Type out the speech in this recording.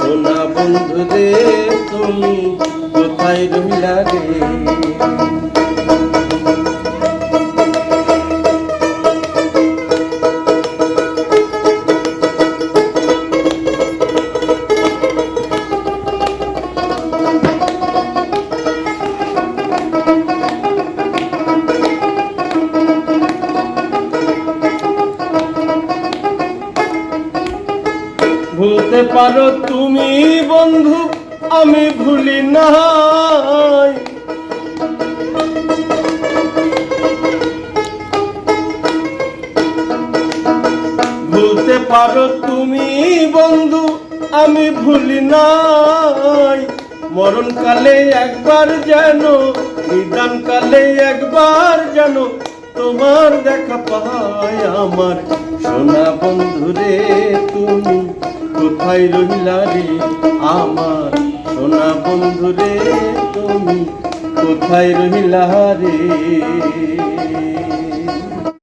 সোনা বন্ধু রে তুমি কোথায় রহিলা রে? ভুলতে পারো তুমি বন্ধু, আমি ভুলি নাই। ভুলতে পারো তুমি বন্ধু, আমি ভুলি নাই। মরণকালে একবার যেন নিদান কালে একবার যেন তোমার দেখা পাই আমার। সোনা বন্ধু রে তুমি কোথায় রহিলা রে আমার সোনা বন্ধু রে তুমি কোথায় রহিলা রে?